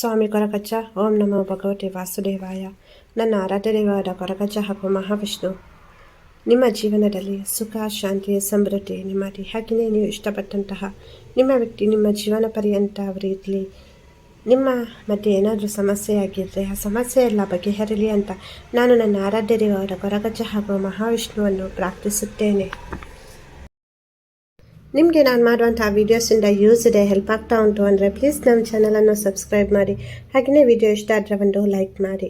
ಸ್ವಾಮಿ ಕೊರಕಚ್ಚ ಓಂ ನಮೋ ಭಗವತಿ ವಾಸುದೇವಾಯ ನನ್ನ ಆರಾಧ್ಯ ದೇವಾದ ಹಾಗೂ ಮಹಾವಿಷ್ಣು ನಿಮ್ಮ ಜೀವನದಲ್ಲಿ ಸುಖ, ಶಾಂತಿ, ಸಮೃದ್ಧಿ ನೆಮ್ಮದಿ ಹಾಗೆಯೇ ನೀವು ಇಷ್ಟಪಟ್ಟಂತಹ ನಿಮ್ಮ ವ್ಯಕ್ತಿ ನಿಮ್ಮ ಜೀವನ ಪರ್ಯಂತ ಅವರಿರಲಿ ನಿಮ್ಮ ಮಧ್ಯೆ ಏನಾದರೂ ಸಮಸ್ಯೆ ಆಗಿದ್ದರೆ ಆ ಸಮಸ್ಯೆ ಎಲ್ಲ ಬಗೆಹರಲಿ ಅಂತ ನಾನು ನನ್ನ ಆರಾಧ್ಯ ದೇವಾದ ಕೊರಗಜ್ಜ ಹಾಗೂ ಮಹಾವಿಷ್ಣುವನ್ನು ಪ್ರಾರ್ಥಿಸುತ್ತೇನೆ. ನಿಮಗೆ ನಾನು ಮಾಡುವಂಥ ವೀಡಿಯೋಸಿಂದ ಯೂಸ್ ಇದೆ ಹೆಲ್ಪ್ ಆಗ್ತಾ ಉಂಟು ಅಂದರೆ ಪ್ಲೀಸ್ ನಮ್ಮ ಚಾನಲನ್ನು ಸಬ್ಸ್ಕ್ರೈಬ್ ಮಾಡಿ. ಹಾಗೆಯೇ ವಿಡಿಯೋ ಇಷ್ಟ ಆದರೆ ಒಂದು ಲೈಕ್ ಮಾಡಿ.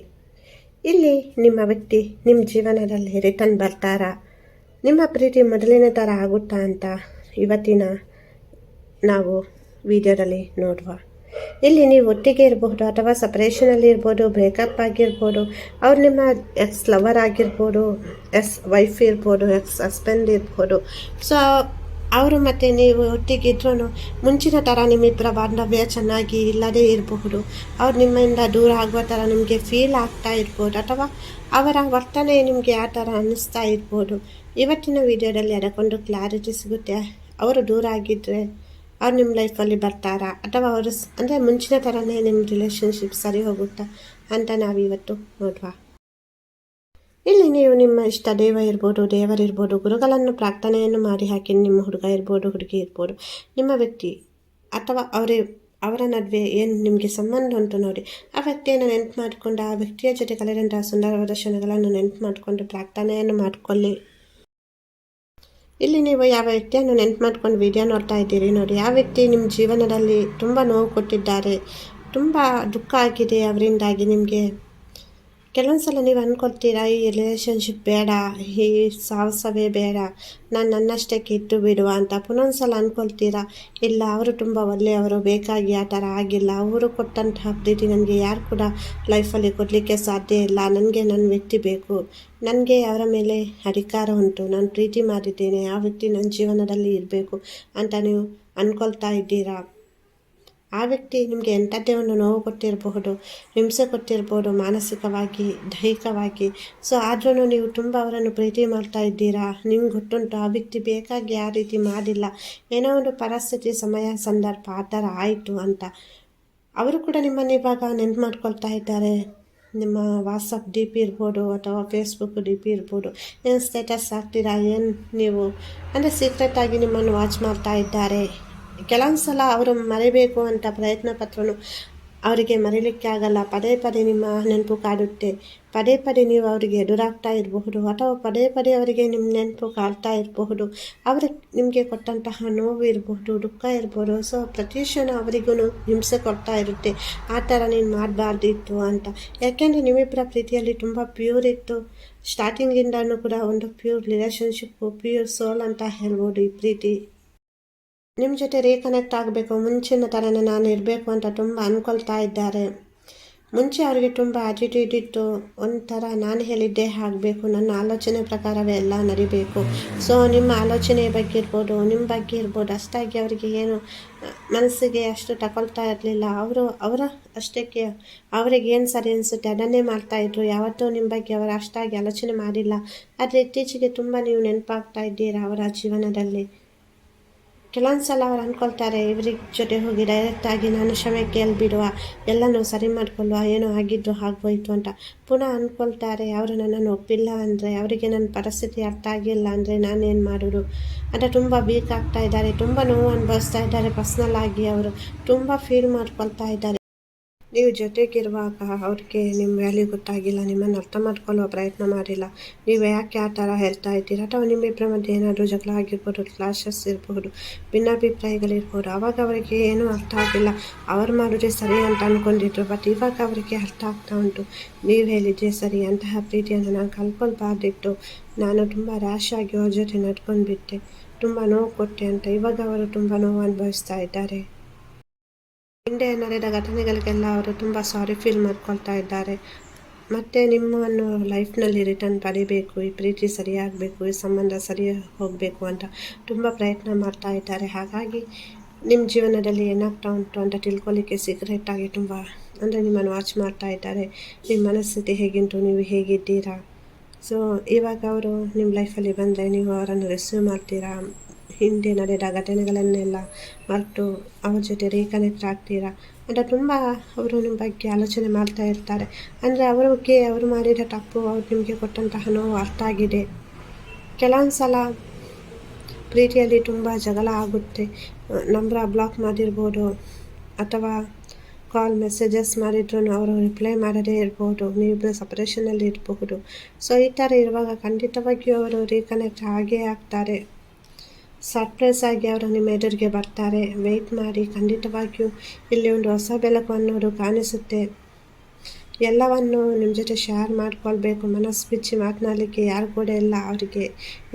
ಇಲ್ಲಿ ನಿಮ್ಮ ವ್ಯಕ್ತಿ ನಿಮ್ಮ ಜೀವನದಲ್ಲಿ ರಿಟರ್ನ್ ಬರ್ತಾರಾ? ನಿಮ್ಮ ಪ್ರೀತಿ ಮೊದಲಿನ ಥರ ಆಗುತ್ತಾ ಅಂತ ಇವತ್ತಿನ ನಾವು ವಿಡಿಯೋದಲ್ಲಿ ನೋಡುವ. ಇಲ್ಲಿ ನೀವು ಒಟ್ಟಿಗೆ ಇರಬಹುದು ಅಥವಾ ಸಪ್ರೇಷನಲ್ಲಿ ಇರ್ಬೋದು ಬ್ರೇಕಪ್ ಆಗಿರ್ಬೋದು, ಅವ್ರು ನಿಮ್ಮ ಎಕ್ಸ್ ಲವರ್ ಆಗಿರ್ಬೋದು ಎಕ್ಸ್ ವೈಫ್ ಇರ್ಬೋದು ಎಕ್ಸ್ ಹಸ್ಬೆಂಡ್ ಇರ್ಬೋದು. ಸೊ ಅವರು ಮತ್ತು ನೀವು ಒಟ್ಟಿಗಿದ್ರೂ ಮುಂಚಿನ ಥರ ನಿಮ್ಮಿಬ್ಬರ ಬಾಂಧವ್ಯ ಚೆನ್ನಾಗಿ ಇಲ್ಲದೇ ಇರಬಹುದು. ಅವ್ರು ನಿಮ್ಮಿಂದ ದೂರ ಆಗುವ ಥರ ನಿಮಗೆ ಫೀಲ್ ಆಗ್ತಾ ಇರ್ಬೋದು ಅಥವಾ ಅವರ ವರ್ತನೆ ನಿಮಗೆ ಆ ಥರ ಅನ್ನಿಸ್ತಾ ಇರ್ಬೋದು. ಇವತ್ತಿನ ವಿಡಿಯೋದಲ್ಲಿ ಅದಕ್ಕೊಂದು ಕ್ಲಾರಿಟಿ ಸಿಗುತ್ತೆ. ಅವರು ದೂರ ಆಗಿದ್ದರೆ ಅವ್ರು ನಿಮ್ಮ ಲೈಫಲ್ಲಿ ಬರ್ತಾರಾ? ಅಥವಾ ಅವರು ಅಂದರೆ ಮುಂಚಿನ ಥರನೇ ನಿಮ್ಮ ರಿಲೇಷನ್ಶಿಪ್ ಸರಿ ಹೋಗುತ್ತಾ ಅಂತ ನಾವು ಇವತ್ತು ನೋಡುವ. ಇಲ್ಲಿ ನೀವು ನಿಮ್ಮ ಇಷ್ಟ ದೇವ ಇರ್ಬೋದು ದೇವರಿರ್ಬೋದು ಗುರುಗಳನ್ನು ಪ್ರಾರ್ಥನೆಯನ್ನು ಮಾಡಿ ಹಾಕಿ, ನಿಮ್ಮ ಹುಡುಗ ಇರ್ಬೋದು, ಹುಡುಗಿ ಇರ್ಬೋದು, ನಿಮ್ಮ ವ್ಯಕ್ತಿ ಅಥವಾ ಅವರೇ, ಅವರ ನಡುವೆ ಏನು ನಿಮಗೆ ಸಂಬಂಧ ಉಂಟು ನೋಡಿ, ಆ ವ್ಯಕ್ತಿಯನ್ನು ನೆನಪು ಮಾಡಿಕೊಂಡು, ಆ ವ್ಯಕ್ತಿಯ ಜೊತೆ ಕಳೆದಂತಹ ಸುಂದರವಾದ ಕ್ಷಣಗಳನ್ನು ನೆನಪು ಮಾಡಿಕೊಂಡು ಪ್ರಾರ್ಥನೆಯನ್ನು ಮಾಡಿಕೊಳ್ಳಿ. ಇಲ್ಲಿ ನೀವು ಯಾವ ವ್ಯಕ್ತಿಯನ್ನು ನೆನಪು ಮಾಡ್ಕೊಂಡು ವಿಡಿಯೋ ನೋಡ್ತಾ ಇದ್ದೀರಿ ನೋಡಿ ಯಾವ ವ್ಯಕ್ತಿ ನಿಮ್ಮ ಜೀವನದಲ್ಲಿ ತುಂಬ ನೋವು ಕೊಟ್ಟಿದ್ದಾರೆ, ತುಂಬ ದುಃಖ ಆಗಿದೆ, ಅವರಿಂದಾಗಿ ನಿಮಗೆ ಕೆಲವೊಂದು ಸಲ ನೀವು ಅಂದ್ಕೊಳ್ತೀರಾ ಈ ರಿಲೇಷನ್ಶಿಪ್ ಬೇಡ, ಈ ಸಾಹಸವೇ ಬೇಡ, ನಾನು ನನ್ನಷ್ಟೇ ಇಟ್ಟು ಬಿಡುವ ಅಂತ ಪುನೊಂದ್ಸಲ ಅಂದ್ಕೊಳ್ತೀರಾ ಇಲ್ಲ, ಅವರು ತುಂಬ ಒಳ್ಳೆಯವರು, ಬೇಕಾಗಿ ಆ ಥರ ಆಗಿಲ್ಲ. ಅವರು ಕೊಟ್ಟಂತಹ ಪ್ರೀತಿ ನನಗೆ ಯಾರು ಕೂಡ ಲೈಫಲ್ಲಿ ಕೊಡಲಿಕ್ಕೆ ಸಾಧ್ಯ ಇಲ್ಲ. ನನಗೆ ನನ್ನ ವ್ಯಕ್ತಿ ಬೇಕು. ನನಗೆ ಅವರ ಮೇಲೆ ಅಧಿಕಾರ ಉಂಟು. ನಾನು ಪ್ರೀತಿ ಮಾಡಿದ್ದೇನೆ. ಆ ವ್ಯಕ್ತಿ ನನ್ನ ಜೀವನದಲ್ಲಿ ಇರಬೇಕು ಅಂತ ನೀವು ಅಂದ್ಕೊಳ್ತಾ ಇದ್ದೀರಾ? ಆ ವ್ಯಕ್ತಿ ನಿಮಗೆ ಎಂಥದ್ದೇ ಒಂದು ನೋವು ಕೊಟ್ಟಿರಬಹುದು, ಹಿಂಸೆ ಕೊಟ್ಟಿರ್ಬೋದು, ಮಾನಸಿಕವಾಗಿ, ದೈಹಿಕವಾಗಿ. ಸೊ ಆದ್ರೂ ನೀವು ತುಂಬ ಅವರನ್ನು ಪ್ರೀತಿ ಮಾಡ್ತಾ ಇದ್ದೀರಾ? ನಿಮ್ಗೆ ಗೊತ್ತುಂಟು ಆ ವ್ಯಕ್ತಿ ಬೇಕಾಗಿ ಆ ರೀತಿ ಮಾಡಿಲ್ಲ. ಏನೋ ಒಂದು ಪರಿಸ್ಥಿತಿ, ಸಮಯ, ಸಂದರ್ಭ, ಆ ಥರ ಆಯಿತು ಅಂತ. ಅವರು ಕೂಡ ನಿಮ್ಮನ್ನು ಇವಾಗ ನೆನ್ಪು ಮಾಡ್ಕೊಳ್ತಾ ಇದ್ದಾರೆ. ನಿಮ್ಮ ವಾಟ್ಸಪ್ ಡಿ ಪಿ ಇರ್ಬೋದು ಅಥವಾ ಫೇಸ್ಬುಕ್ ಡಿ ಪಿ ಇರ್ಬೋದು. ಏನು ಸ್ಟೇಟಸ್ ಹಾಕ್ತೀರಾ ಏನು ನೀವು? ಅಂದರೆ ಸೀಕ್ರೆಟಾಗಿ ನಿಮ್ಮನ್ನು ವಾಚ್ ಮಾಡ್ತಾ ಇದ್ದಾರೆ. ಕೆಲವೊಂದು ಸಲ ಅವರು ಮರೆಯಬೇಕು ಅಂತ ಪ್ರಯತ್ನ ಪತ್ರನು ಅವರಿಗೆ ಮರೀಲಿಕ್ಕೆ ಆಗಲ್ಲ. ಪದೇ ಪದೇ ನಿಮ್ಮ ನೆನಪು ಕಾಡುತ್ತೆ. ಪದೇ ಪದೇ ನೀವು ಅವರಿಗೆ ಎದುರಾಗ್ತಾ ಇರಬಹುದು. ಅಥವಾ ಪದೇ ಪದೇ ಅವರಿಗೆ ನಿಮ್ಮ ನೆನಪು ಕಾಡ್ತಾ ಇರಬಹುದು. ಅವರು ನಿಮಗೆ ಕೊಟ್ಟಂತಹ ನೋವು ಇರಬಹುದು, ದುಃಖ ಇರ್ಬೋದು ಸೊ ಪ್ರತಿ ಕ್ಷಣ ಅವರಿಗೂ ಹಿಂಸೆ ಕೊಡ್ತಾ ಇರುತ್ತೆ. ಆ ಥರ ನೀನು ಮಾಡಬಾರ್ದಿತ್ತು ಅಂತ. ಯಾಕೆಂದರೆ ನಿಮ್ಮಿಬ್ಬರ ಪ್ರೀತಿಯಲ್ಲಿ ತುಂಬ ಪ್ಯೂರ್ ಇತ್ತು. ಸ್ಟಾರ್ಟಿಂಗಿಂದನೂ ಕೂಡ ಒಂದು ಪ್ಯೂರ್ ರಿಲೇಷನ್ಶಿಪ್ಪು ಪ್ಯೂರ್ ಸೋಲ್ ಅಂತ ಹೇಳ್ಬೋದು ಈ ಪ್ರೀತಿ. ನಿಮ್ಮ ಜೊತೆ ರೀಕನೆಕ್ಟ್ ಆಗಬೇಕು, ಮುಂಚಿನ ಥರನೇ ನಾನು ಇರಬೇಕು ಅಂತ ತುಂಬ ಅಂದ್ಕೊಳ್ತಾ ಇದ್ದಾರೆ. ಮುಂಚೆ ಅವರಿಗೆ ತುಂಬ ಆಟಿಟ್ಯೂಡ್ ಇತ್ತು, ಒಂಥರ ನಾನು ಹೇಳಿದ್ದೇ ಆಗಬೇಕು, ನನ್ನ ಆಲೋಚನೆ ಪ್ರಕಾರವೇ ಎಲ್ಲ ನಡಿಬೇಕು. ಸೊ ನಿಮ್ಮ ಆಲೋಚನೆ ಬಗ್ಗೆ ಇರ್ಬೋದು ನಿಮ್ಮ ಬಗ್ಗೆ ಇರ್ಬೋದು, ಅಷ್ಟಾಗಿ ಅವರಿಗೆ ಏನು, ಮನಸ್ಸಿಗೆ ಅಷ್ಟು ತಗೊಳ್ತಾ ಇರಲಿಲ್ಲ. ಅವರು, ಅವರ ಅಷ್ಟಕ್ಕೆ ಅವರಿಗೆ ಏನು ಸರಿ ಅನಿಸುತ್ತೆ, ಅದನ್ನೇ ಮಾಡ್ತಾಯಿದ್ರು ಯಾವತ್ತೂ ನಿಮ್ಮ ಬಗ್ಗೆ ಅವರು ಅಷ್ಟಾಗಿ ಆಲೋಚನೆ ಮಾಡಿಲ್ಲ. ಆದರೆ ಇತ್ತೀಚೆಗೆ ತುಂಬ ನೀವು ನೆನಪಾಗ್ತಾ ಇದ್ದೀರಾ ಅವರ ಜೀವನದಲ್ಲಿ. ಕೆಲವೊಂದು ಸಲ ಅವ್ರು ಅಂದ್ಕೊಳ್ತಾರೆ ಇವ್ರಿಗೆ ಜೊತೆ ಹೋಗಿ ಡೈರೆಕ್ಟಾಗಿ ನಾನು ಕ್ಷಮೆ ಕೇಳಿಬಿಡುವ, ಎಲ್ಲನೂ ಸರಿ ಮಾಡಿಕೊಳ್ಳುವ, ಏನೋ ಆಗಿದ್ದು ಆಗೋಯ್ತು ಅಂತ ಪುನಃ ಅಂದ್ಕೊಳ್ತಾರೆ ಅವರು ನನ್ನನ್ನು ಒಪ್ಪಿಲ್ಲ ಅಂದರೆ, ಅವರಿಗೆ ನನ್ನ ಪರಿಸ್ಥಿತಿ ಅರ್ಥ ಆಗಿಲ್ಲ ಅಂದರೆ ನಾನೇನು ಮಾಡೋದು? ಅಂತ ತುಂಬ ವೀಕ್ ಆಗ್ತಾ ಇದ್ದಾರೆ, ತುಂಬ ನೋವು ಅನುಭವಿಸ್ತಾ ಇದ್ದಾರೆ ಪರ್ಸ್ನಲ್ ಆಗಿ ಅವರು ತುಂಬ ಫೀಲ್ ಮಾಡ್ಕೊಳ್ತಾ ಇದ್ದಾರೆ. ನೀವು ಜೊತೆಗಿರುವಾಗ ಅವ್ರಿಗೆ ನಿಮ್ಮ ವ್ಯಾಲ್ಯೂ ಗೊತ್ತಾಗಿಲ್ಲ, ನಿಮ್ಮನ್ನು ಅರ್ಥ ಮಾಡ್ಕೊಳ್ಳುವ ಪ್ರಯತ್ನ ಮಾಡಿಲ್ಲ, ನೀವು ಯಾಕೆ ಆ ಥರ ಹೇಳ್ತಾ ಇದ್ದೀರ? ಅಥವಾ ನಿಮ್ಮಿಬ್ಬರ ಮಧ್ಯೆ ಏನಾದರೂ ಜಗಳ ಆಗಿರ್ಬೋದು ಕ್ಲಾಶಸ್ ಇರಬಹುದು ಭಿನ್ನಾಭಿಪ್ರಾಯಗಳಿರ್ಬೋದು ಆವಾಗ ಅವರಿಗೆ ಏನೂ ಅರ್ಥ ಆಗಿಲ್ಲ. ಅವ್ರು ಮಾಡೋದೇ ಸರಿ ಅಂತ ಅಂದ್ಕೊಂಡಿದ್ರು ಬಟ್ ಇವಾಗ ಅವರಿಗೆ ಅರ್ಥ ಆಗ್ತಾ ಉಂಟು. ನೀವು ಹೇಳಿದ್ದೆ ಸರಿ, ಅಂತಹ ಪ್ರೀತಿಯನ್ನು ನಾನು ಕಲ್ಕೊಳ್ಬಾರ್ದಿತ್ತು ನಾನು ತುಂಬ ರ್ಯಾಶ್ ಆಗಿ ಅವ್ರ ಜೊತೆ ನಡ್ಕೊಂಡು ಬಿಟ್ಟೆ ತುಂಬ ನೋವು ಕೊಟ್ಟೆ ಅಂತ ಇವಾಗ ಅವರು ತುಂಬ ನೋವು ಅನುಭವಿಸ್ತಾ ಇದ್ದಾರೆ. ಹಿಂದೆ ನಡೆದ ಘಟನೆಗಳಿಗೆಲ್ಲ ಅವರು ತುಂಬ ಸಾರಿ ಫೀಲ್ ಮಾಡ್ಕೊಳ್ತಾ ಇದ್ದಾರೆ. ಮತ್ತು ನಿಮ್ಮನ್ನು ಲೈಫ್ನಲ್ಲಿ ರಿಟರ್ನ್ ಪಡಿಬೇಕು, ಈ ಪ್ರೀತಿ ಸರಿಯಾಗಬೇಕು, ಈ ಸಂಬಂಧ ಸರಿ ಹೋಗಬೇಕು ಅಂತ ತುಂಬ ಪ್ರಯತ್ನ ಮಾಡ್ತಾ ಇದ್ದಾರೆ. ಹಾಗಾಗಿ ನಿಮ್ಮ ಜೀವನದಲ್ಲಿ ಏನಾಗ್ತಾ ಉಂಟು ಅಂತ ತಿಳ್ಕೊಳ್ಳಿಕ್ಕೆ ಸೀಕ್ರೆಟಾಗಿ ತುಂಬ, ಅಂದರೆ ನಿಮ್ಮನ್ನು ವಾಚ್ ಮಾಡ್ತಾ ಇದ್ದಾರೆ. ನಿಮ್ಮ ಮನಸ್ಥಿತಿ ಹೇಗಿಂಟು ನೀವು ಹೇಗಿದ್ದೀರಾ? ಸೊ ಇವಾಗ ಅವರು ನಿಮ್ಮ ಲೈಫಲ್ಲಿ ಬಂದರೆ ನೀವು ಅವರನ್ನು ರಿಸೀವ್ ಮಾಡ್ತೀರಾ? ಹಿಂದೆ ನಡೆದ ಘಟನೆಗಳನ್ನೆಲ್ಲ ಮರೆತು ಅವ್ರ ಜೊತೆ ರೀಕನೆಕ್ಟ್ ಆಗ್ತೀರಾ ಅಂತ ತುಂಬ ಅವರು ನಿಮ್ಮ ಬಗ್ಗೆ ಆಲೋಚನೆ ಮಾಡ್ತಾ ಇರ್ತಾರೆ. ಅಂದರೆ ಅವ್ರಿಗೆ ಅವರು ಮಾಡಿದ ತಪ್ಪು ಅವ್ರು ನಿಮಗೆ ಕೊಟ್ಟಂತಹ ನೋವು ಅರ್ಥ ಆಗಿದೆ. ಕೆಲವೊಂದು ಸಲ ಪ್ರೀತಿಯಲ್ಲಿ ತುಂಬ ಜಗಳ ಆಗುತ್ತೆ. ನಂಬರ ಬ್ಲಾಕ್ ಮಾಡಿರ್ಬೋದು ಅಥವಾ ಕಾಲ್ ಮೆಸೇಜಸ್ ಮಾಡಿದ್ರು ಅವರು ರಿಪ್ಲೈ ಮಾಡದೇ ಇರ್ಬೋದು. ನೀವಿಬ್ಬರು ಸಪ್ರೇಷನಲ್ಲಿ ಇರಬಹುದು. ಸೊ ಈ ಥರ ಇರುವಾಗ ಖಂಡಿತವಾಗಿಯೂ ಅವರು ರೀಕನೆಕ್ಟ್ ಆಗೇ ಆಗ್ತಾರೆ. ಸರ್ಪ್ರೈಸ್ ಆಗಿ ಅವರು ನಿಮ್ಮ ಎದುರಿಗೆ ಬರ್ತಾರೆ. ವೆಯ್ಟ್ ಮಾಡಿ. ಖಂಡಿತವಾಗಿಯೂ ಇಲ್ಲಿ ಒಂದು ಹೊಸ ಬೆಳಕು ಅನ್ನೋದು ಕಾಣಿಸುತ್ತೆ. ಎಲ್ಲವನ್ನು ನಿಮ್ಮ ಜೊತೆ ಶೇರ್ ಮಾಡ್ಕೊಳ್ಬೇಕು. ಮನಸ್ಸು ಬಿಚ್ಚಿ ಮಾತನಾಡಲಿಕ್ಕೆ ಯಾರು ಕೂಡ ಇಲ್ಲ ಅವರಿಗೆ.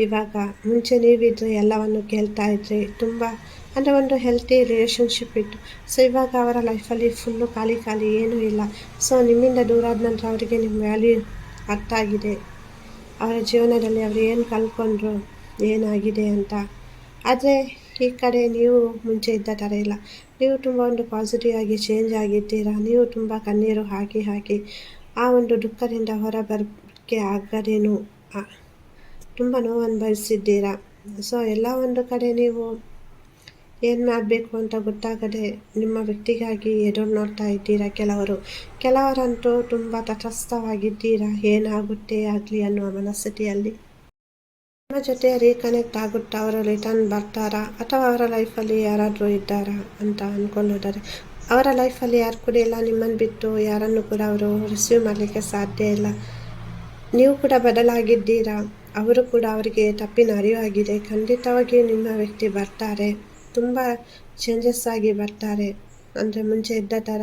ಇವಾಗ ಮುಂಚೆ ನೀವಿದ್ದರೆ ಎಲ್ಲವನ್ನು ಕೇಳ್ತಾ ಇದ್ರಿ ತುಂಬ, ಅಂದರೆ ಒಂದು ಹೆಲ್ತಿ ರಿಲೇಷನ್ಶಿಪ್ ಇತ್ತು. ಸೊ ಇವಾಗ ಅವರ ಲೈಫಲ್ಲಿ ಫುಲ್ಲು ಖಾಲಿ ಖಾಲಿ ಏನೂ ಇಲ್ಲ. ಸೊ ನಿಮ್ಮಿಂದ ದೂರ ಆದ ನಂತರ ಅವರಿಗೆ ನಿಮ್ಮ ವ್ಯಾಲ್ಯೂ ಅರ್ಥ ಆಗಿದೆ. ಅವರ ಜೀವನದಲ್ಲಿ ಅವರು ಏನು ಕಲ್ತ್ಕೊಂಡ್ರು ಏನಾಗಿದೆ ಅಂತ. ಆದರೆ ಈ ಕಡೆ ನೀವು ಮುಂಚೆ ಇದ್ದ ಥರ ಇಲ್ಲ. ನೀವು ತುಂಬ ಒಂದು ಪಾಸಿಟಿವ್ ಆಗಿ ಚೇಂಜ್ ಆಗಿದ್ದೀರಾ. ನೀವು ತುಂಬ ಕಣ್ಣೀರು ಹಾಕಿ ಹಾಕಿ ಆ ಒಂದು ದುಃಖದಿಂದ ಹೊರ ಬರೋಕ್ಕೆ ಆಗದೇನು ತುಂಬ ನೋವು ಅನುಭವಿಸಿದ್ದೀರಾ? ಸೊ ಎಲ್ಲ ಒಂದು ಕಡೆ ನೀವು ಏನು ಮಾಡಬೇಕು ಅಂತ ಗೊತ್ತಾಗದೆ ನಿಮ್ಮ ವ್ಯಕ್ತಿಗಾಗಿ ಎದುರು ನೋಡ್ತಾ ಇದ್ದೀರಾ ಕೆಲವರು? ಕೆಲವರಂತೂ ತುಂಬ ತಟಸ್ಥವಾಗಿದ್ದೀರಾ? ಏನಾಗುತ್ತೆ ಆಗಲಿ ಅನ್ನುವ ಮನಸ್ಥಿತಿಯಲ್ಲಿ? ನಿಮ್ಮ ಜೊತೆ ರೀಕನೆಕ್ಟ್ ಆಗುತ್ತಾ ಅವರು ರಿಟರ್ನ್ ಬರ್ತಾರಾ ಅಥವಾ ಅವರ ಲೈಫಲ್ಲಿ ಯಾರಾದರೂ ಇದ್ದಾರಾ ಅಂತ ಅಂದ್ಕೊಂಡಿದ್ದಾರೆ ಅವರ ಲೈಫಲ್ಲಿ ಯಾರು ಕೂಡ ಇಲ್ಲ ನಿಮ್ಮನ್ನು ಬಿಟ್ಟು ಯಾರನ್ನು ಕೂಡ ಅವರು ರಿಸೀವ್ ಮಾಡಲಿಕ್ಕೆ ಸಾಧ್ಯ ಇಲ್ಲ. ನೀವು ಕೂಡ ಬದಲಾಗಿದ್ದೀರಾ? ಅವರು ಕೂಡ ಅವರಿಗೆ ತಪ್ಪಿನ ಅರಿವಾಗಿದೆ. ಖಂಡಿತವಾಗಿಯೂ ನಿಮ್ಮ ವ್ಯಕ್ತಿ ಬರ್ತಾರೆ. ತುಂಬ ಚೇಂಜಸ್ ಆಗಿ ಬರ್ತಾರೆ. ಅಂದರೆ ಮುಂಚೆ ಇದ್ದ ಥರ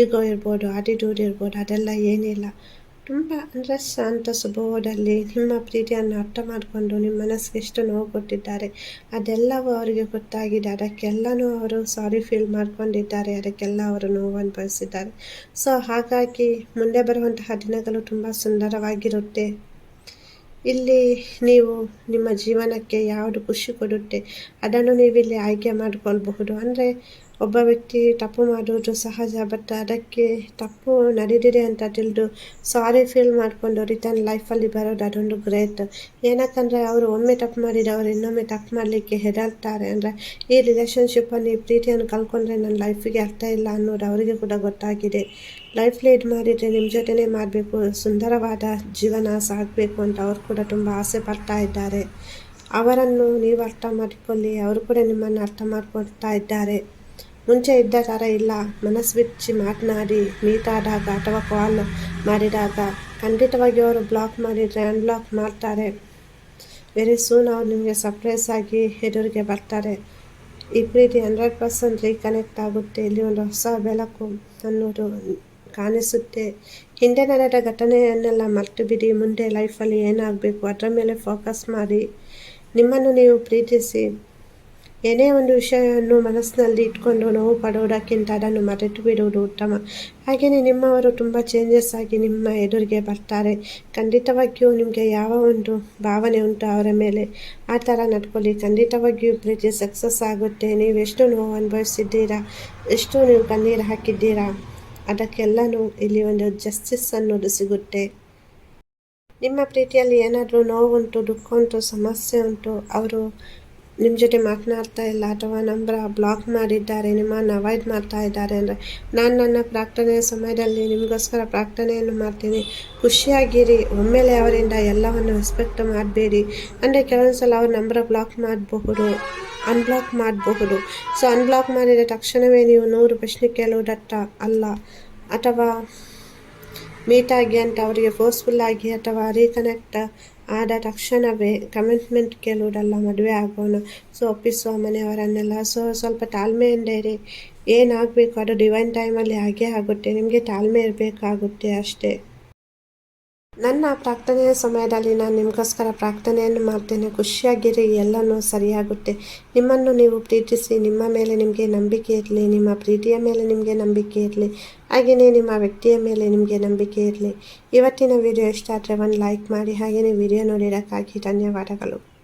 ಈಗೋ ಇರ್ಬೋದು ಆಟಿಟ್ಯೂಡ್ ಇರ್ಬೋದು, ಅದೆಲ್ಲ ಏನಿಲ್ಲ. ತುಂಬ ಅಂದರೆ ಶಾಂತ ಸ್ವಭಾವದಲ್ಲಿ ನಿಮ್ಮ ಪ್ರೀತಿಯನ್ನು ಅರ್ಥ ಮಾಡಿಕೊಂಡು ನಿಮ್ಮ ಮನಸ್ಸಿಗೆ ಎಷ್ಟು ನೋವು ಕೊಟ್ಟಿದ್ದಾರೆ, ಅದೆಲ್ಲವೂ ಅವರಿಗೆ ಗೊತ್ತಾಗಿದೆ. ಅದಕ್ಕೆಲ್ಲನೂ ಅವರು ಸಾರಿ ಫೀಲ್ ಮಾಡ್ಕೊಂಡಿದ್ದಾರೆ, ಅದಕ್ಕೆಲ್ಲ ಅವರು ನೋವು ಅನುಭವಿಸಿದ್ದಾರೆ. ಸೊ ಹಾಗಾಗಿ ಮುಂದೆ ಬರುವಂತಹ ದಿನಗಳು ತುಂಬ ಸುಂದರವಾಗಿರುತ್ತೆ. ಇಲ್ಲಿ ನೀವು ನಿಮ್ಮ ಜೀವನಕ್ಕೆ ಯಾವುದು ಖುಷಿ ಕೊಡುತ್ತೆ, ಅದನ್ನು ನೀವಿಲ್ಲಿ ಆಯ್ಕೆ ಮಾಡಿಕೊಳ್ಬಹುದು. ಅಂದರೆ ಒಬ್ಬ ವ್ಯಕ್ತಿ ತಪ್ಪು ಮಾಡೋದು ಸಹಜ ಬಟ್ ಅದಕ್ಕೆ ತಪ್ಪು ನಡೆದಿದೆ ಅಂತ ತಿಳಿದು ಸಾರಿ ಫೀಲ್ ಮಾಡಿಕೊಂಡು ರಿಟರ್ನ್ ಲೈಫಲ್ಲಿ ಬರೋದು ಅದೊಂದು ಗ್ರೇಟ್ ಏನಕ್ಕಂದರೆ ಅವರು ಒಮ್ಮೆ ತಪ್ಪು ಮಾಡಿದವರು ಇನ್ನೊಮ್ಮೆ ತಪ್ಪು ಮಾಡಲಿಕ್ಕೆ ಹೆದರ್ತಾರೆ. ಅಂದರೆ ಈ ರಿಲೇಷನ್ಶಿಪ್ಪನ್ನು ಈ ಪ್ರೀತಿಯನ್ನು ಕಲ್ಕೊಂಡ್ರೆ ನನ್ನ ಲೈಫಿಗೆ ಅರ್ಥ ಇಲ್ಲ ಅನ್ನೋದು ಅವರಿಗೆ ಕೂಡ ಗೊತ್ತಾಗಿದೆ. ಲೈಫ್ ಲೀಡ್ ಮಾಡಿದರೆ ನಿಮ್ಮ ಜೊತೆನೇ ಮಾಡಬೇಕು, ಸುಂದರವಾದ ಜೀವನ ಸಾಗಬೇಕು ಅಂತ ಅವರು ಕೂಡ ತುಂಬ ಆಸೆ ಪಡ್ತಾ ಇದ್ದಾರೆ. ಅವರನ್ನು ನೀವು ಅರ್ಥ ಮಾಡಿಕೊಳ್ಳಿ, ಅವರು ಕೂಡ ನಿಮ್ಮನ್ನು ಅರ್ಥ ಮಾಡ್ಕೊಳ್ತಾ ಇದ್ದಾರೆ. ಮುಂಚೆ ಇದ್ದ ಥರ ಇಲ್ಲ. ಮನಸ್ಸು ಬಿಚ್ಚಿ ಮಾತನಾಡಿ ಮೀಟಾದಾಗ ಅಥವಾ ಕಾಲ್ ಮಾಡಿದಾಗ ಖಂಡಿತವಾಗಿ ಅವರು ಬ್ಲಾಕ್ ಮಾಡಿದರೆ ಅನ್ಬ್ಲಾಕ್ ಮಾಡ್ತಾರೆ. ವೆರಿ ಸೂನ್ ಅವ್ರು ನಿಮಗೆ ಸರ್ಪ್ರೈಸ್ ಆಗಿ ಎದುರಿಗೆ ಬರ್ತಾರೆ. ಈ ಪ್ರೀತಿ ಹಂಡ್ರೆಡ್ ಪರ್ಸೆಂಟ್ ರೀಕನೆಕ್ಟ್ ಆಗುತ್ತೆ. ಇಲ್ಲಿ ಒಂದು ಹೊಸ ಬೆಳಕು ಅನ್ನೋದು ಕಾಣಿಸುತ್ತೆ. ಹಿಂದೆ ನಡೆದ ಘಟನೆಯನ್ನೆಲ್ಲ ಮರ್ತು ಬಿಡಿ. ಮುಂದೆ ಲೈಫಲ್ಲಿ ಏನಾಗಬೇಕು? ಅದರ ಮೇಲೆ ಫೋಕಸ್ ಮಾಡಿ. ನಿಮ್ಮನ್ನು ನೀವು ಪ್ರೀತಿಸಿ. ಏನೇ ಒಂದು ವಿಷಯವನ್ನು ಮನಸ್ಸಿನಲ್ಲಿ ಇಟ್ಕೊಂಡು ನೋವು ಪಡೋದಕ್ಕಿಂತ ಅದನ್ನು ಮರೆತು ಬಿಡುವುದು ಉತ್ತಮ. ಹಾಗೆಯೇ ನಿಮ್ಮವರು ತುಂಬ ಚೇಂಜಸ್ ಆಗಿ ನಿಮ್ಮ ಎದುರಿಗೆ ಬರ್ತಾರೆ. ಖಂಡಿತವಾಗಿಯೂ ನಿಮಗೆ ಯಾವ ಒಂದು ಭಾವನೆ ಉಂಟು ಅವರ ಮೇಲೆ, ಆ ಥರ ನಡ್ಕೊಳ್ಳಿ. ಖಂಡಿತವಾಗಿಯೂ ಪ್ರೀತಿ ಸಕ್ಸಸ್ ಆಗುತ್ತೆ. ನೀವು ಎಷ್ಟು ನೋವು ಅನುಭವಿಸಿದ್ದೀರಾ, ಎಷ್ಟು ನೀವು ಕಣ್ಣೀರು ಹಾಕಿದ್ದೀರಾ, ಅದಕ್ಕೆಲ್ಲನೂ ಇಲ್ಲಿ ಒಂದು ಜಸ್ಟಿಸ್ ಅನ್ನೋದು ಸಿಗುತ್ತೆ. ನಿಮ್ಮ ಪ್ರೀತಿಯಲ್ಲಿ ಏನಾದರೂ ನೋವುಂಟು ದುಃಖ ಉಂಟು, ಸಮಸ್ಯೆ ಉಂಟು, ಅವರು ನಿಮ್ಮ ಜೊತೆ ಮಾತನಾಡ್ತಾ ಇಲ್ಲ ಅಥವಾ ನಂಬರ್ ಬ್ಲಾಕ್ ಮಾಡಿದ್ದಾರೆ, ನಿಮ್ಮನ್ನು ಅವಾಯ್ಡ್ ಮಾಡ್ತಾ ಇದ್ದಾರೆ ಅಂದರೆ ನಾನು ನನ್ನ ಪ್ರಾರ್ಥನೆಯ ಸಮಯದಲ್ಲಿ ನಿಮಗೋಸ್ಕರ ಪ್ರಾರ್ಥನೆಯನ್ನು ಮಾಡ್ತೀನಿ. ಖುಷಿಯಾಗಿರಿ, ಒಮ್ಮೆಲೆ ಅವರಿಂದ ಎಲ್ಲವನ್ನು ರೆಸ್ಪೆಕ್ಟ್ ಮಾಡಬೇಡಿ. ಅಂದರೆ ಕೆಲವೊಂದು ಸಲ ಅವ್ರ ನಂಬರ ಬ್ಲಾಕ್ ಮಾಡಬಹುದು ಅನ್ಬ್ಲಾಕ್ ಮಾಡಬಹುದು. ಸೊ ಅನ್ಬ್ಲಾಕ್ ಮಾಡಿದ ತಕ್ಷಣವೇ ನೀವು ನೂರು ಪ್ರಶ್ನೆ ಕೇಳುವುದತ್ತ ಅಲ್ಲ. ಅಥವಾ ಮೀಟಾಗಿ ಅಂತ ಅವರಿಗೆ ಫೋರ್ಸ್ಫುಲ್ಲಾಗಿ ಅಥವಾ ರೀಕನೆಕ್ಟ್ ಆದ ತಕ್ಷಣವೇ ಕಮಿಟ್ಮೆಂಟ್ ಕೇಳುವುದಲ್ಲ ಮದುವೆ ಆಗೋಣ ಸೊ ಒಪ್ಪಿಸುವ ಮನೆಯವರನ್ನೆಲ್ಲ ಸೊ ಸ್ವಲ್ಪ ತಾಳ್ಮೆಯಿಂದ ಇರಿ ಏನಾಗಬೇಕು ಅದು ಡಿವೈನ್ ಟೈಮಲ್ಲಿ ಹಾಗೇ ಆಗುತ್ತೆ ನಿಮಗೆ ತಾಳ್ಮೆ ಇರಬೇಕಾಗುತ್ತೆ ಅಷ್ಟೇ ನನ್ನ ಪ್ರಾರ್ಥನೆಯ ಸಮಯದಲ್ಲಿ ನಾನು ನಿಮಗೋಸ್ಕರ ಪ್ರಾರ್ಥನೆಯನ್ನು ಮಾಡ್ತೇನೆ. ಖುಷಿಯಾಗಿರಿ, ಎಲ್ಲನೂ ಸರಿಯಾಗುತ್ತೆ. ನಿಮ್ಮನ್ನು ನೀವು ಪ್ರೀತಿಸಿ, ನಿಮ್ಮ ಮೇಲೆ ನಿಮಗೆ ನಂಬಿಕೆ ಇರಲಿ, ನಿಮ್ಮ ಪ್ರೀತಿಯ ಮೇಲೆ ನಿಮಗೆ ನಂಬಿಕೆ ಇರಲಿ, ಹಾಗೆಯೇ ನಿಮ್ಮ ವ್ಯಕ್ತಿಯ ಮೇಲೆ ನಿಮಗೆ ನಂಬಿಕೆ ಇರಲಿ. ಇವತ್ತಿನ ವಿಡಿಯೋ ಇಷ್ಟ ಆದರೆ ಒಂದು ಲೈಕ್ ಮಾಡಿ, ಹಾಗೆಯೇ ವಿಡಿಯೋ ನೋಡಿರೋಕ್ಕಾಗಿ ಧನ್ಯವಾದಗಳು.